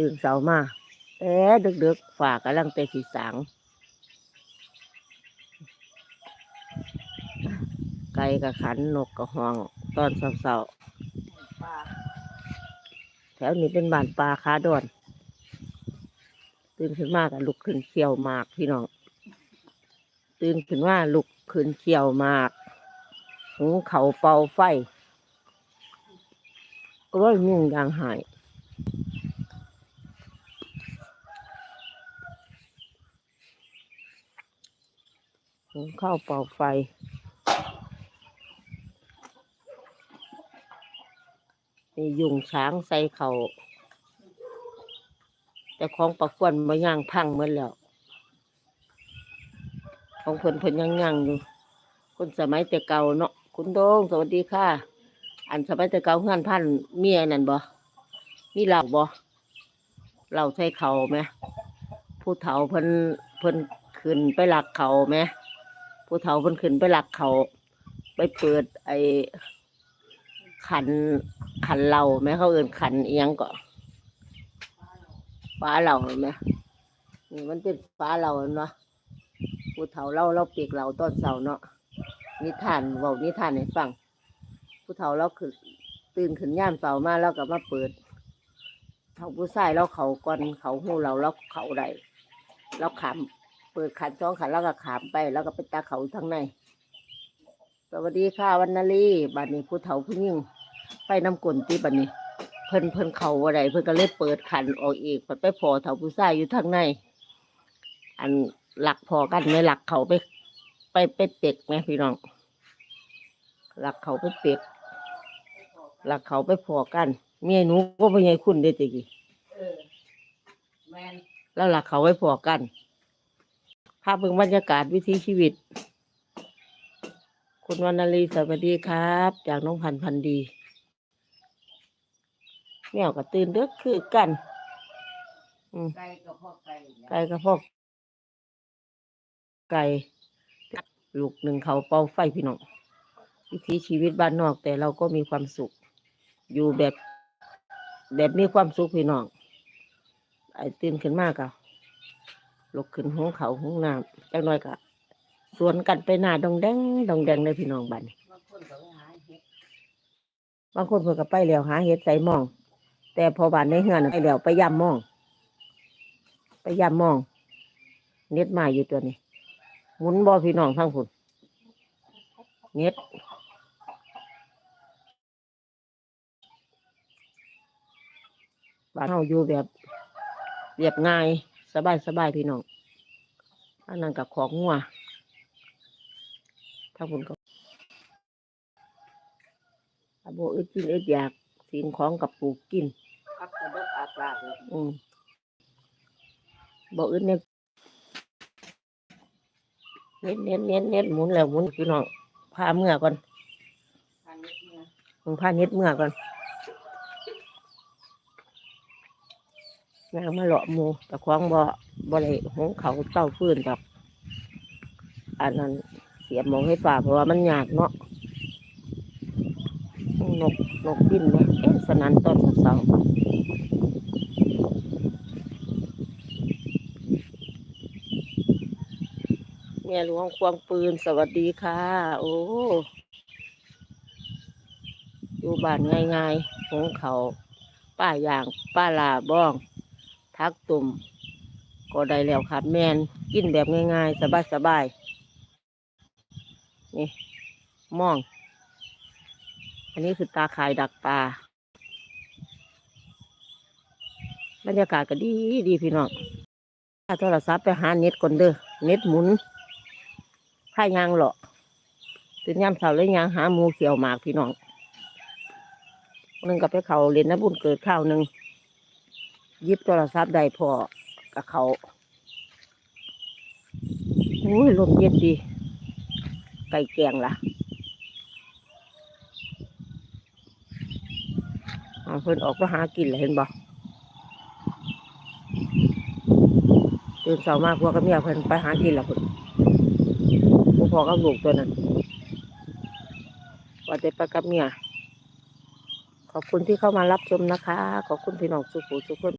ตื่นเสามาแต่ดึกๆฝากกำลังเตะสีสางไก่กับขันนกกับห้องตอนเสาๆแถวนี้เป็นบ้านปลาคาดอนตื่นขึ้นมากลุกขึ้นเขียวมากพี่น้อง ตื่นขึ้นว่าลุกขึ้นเขียวมากหุงเขาเป่าไฟโอ้ยยุ่งยางหาย หุงข้าวเป่าไฟ นี่ยุงช้างใส่เขาแต่ของปะกวนมาย่างพังหมดแล้ว ของเพิ่นเพิ่นยังย่างอยู่คนสมัยแต่เก่าเนาะคุณโดงสวัสดีค่ะ อันสมัยแต่เก่าเฮือนพันเมียนั่นบ่มีเหล่าบ่เหล่าใส่เขาไหมผู้เฒ่าเพิ่นเพิ่นขึ้นไปหลักเขาไหม ผู้เฒ่าเพิ่นขึ้นไปหลักเขาไปเปิดไอ้ขันขันเหล่าไหมเขาเอินขันเอียงก็ฟ้าเหล่าเห็นไหมนี่มันเป็นฟ้าเหล่าเนาะผู้เฒ่าเล่าเล่าเปียกเหล่าต้นเสาเนาะนิทานเว้านิทานให้ฟังผู้เฒ่าเราคือตื่นขึ้นย่ามเสามาแล้วก็มาเปิดเฒ่าผู้ชายเราเขาก่อนเขาหูเราเราเขาใดเราขามเปิดขันสองขันแล้วก็ขามไป แล้วก็ไปตาเขาทั้งใน สวัสดีค่ะวันนาลีบัดนี้ผู้เฒ่าผู้ยิ่งไปน้ำกลนที่บัดนี้ เพิ่นเพิ่นเขาอะไรเพิ่นก็เลยเปิดขันออกอีกไปพอเฒ่าผู้ชายอยู่ทางใน อันหลักพอกันไม่หลักเขาไป ไปไปเป็กไหมพี่น้อง หลักเขาไปเป็ก หลักเขาไปพอกันเมียหนูก็ไม่ใช่คุณเด้อจิกี้เออแมนแล้วหลักเขาไปพอกัน ภาพเบิ่งบรรยากาศวิถีชีวิต คุณวรรณลีสวัสดีครับ จากน้องพันธุ์พันธุ์ดีแมวก็ตื่นเด้อคือกันอืมไก่กับพ่อไก่เนี่ยไก่กระเพาะไก่ลูกหนึ่งเขาเป่าไฟพี่น้องวิถีชีวิตบ้านนอกแต่เราก็มีความสุข อยู่แบบแบบมีความสุขพี่น้องไอ้ตื่นขึ้นมากอะ ลุกขึ้นห้องเขาห้องน้ำจังน้อยกะสวนกันไปหน้าดองแดงดองแดงเลยพี่น้องบ้านบางคนก็ไปหาเห็ดบางคนเพิ่นก็ไปแล้วหาเห็ดใส่มอง แต่พอบ้านในเฮือนน่ะไปแล้วไปย่ำมอง ไปย่ำมอง เน็ดมาอยู่ตัวนี้หมุนบอพี่น้องทั้งผุนเน็ดบ้านเฮาอยู่แบบเรียบง่าย สบายสบายพี่น้องอันนั้นกับของงัวทั้งผุนก็อาโบอึดกินอึดอยากสิ่งของกับปลูกกินพักกระดกอากาศเลยอืมบอกอื่นเนี่ยเน็ตเน็ตเน็ตเน็ตหมุนแล้วหมุนพี่น้องพาเมื่อก่อนทานนิดนึงมึงพาเน็ตเมื่อก่อน นางมาเลาะมูแต่ควางบ่บ่ได้หงเขาเต้าฟื้นดอกอันนั้นเสียบมองให้ป่าเพราะว่ามันยากเนาะนกนกบินเนี่ยเอ๊ะสนันต้นเสาเมียหลวงควงปืนสวัสดีค่ะ โอ้อยู่บ้านง่ายๆหงเขาป้าอย่างป้าลาบ้อง ทักตุ่มก็ได้แล้วครับแมนกินแบบง่ายๆ สบายๆนี่มอง อันนี้คือตาข่ายดักปลาบรรยากาศก็ดีดีพี่น้องถ้าโทรศัพท์ไปหาเน็ตก่อนเด้อเน็ตหมุนถ้ายางเหรอตื่นยามเช้าเลยยางหาหมูเขียวหมากพี่น้องหนึ่งก็ไปเขาเรียนน้ำบุญเกิดข้าวหนึ่ง ยิบโทรศัพท์ได้พอกับเขาโอ้ยลมเย็นดีไก่แกงล่ะอ่าเพิ่นออกมาหากินเลยเห็นบ่ตื่นเช้ามาพวกกับเมียเพิ่นไปหากินละเพิ่นผู้พอกับลูกตัวนั้นว่าจะไปกับเมียขอบคุณที่เข้ามารับชมนะคะ ขอบคุณพี่น้องสุขุสุขคน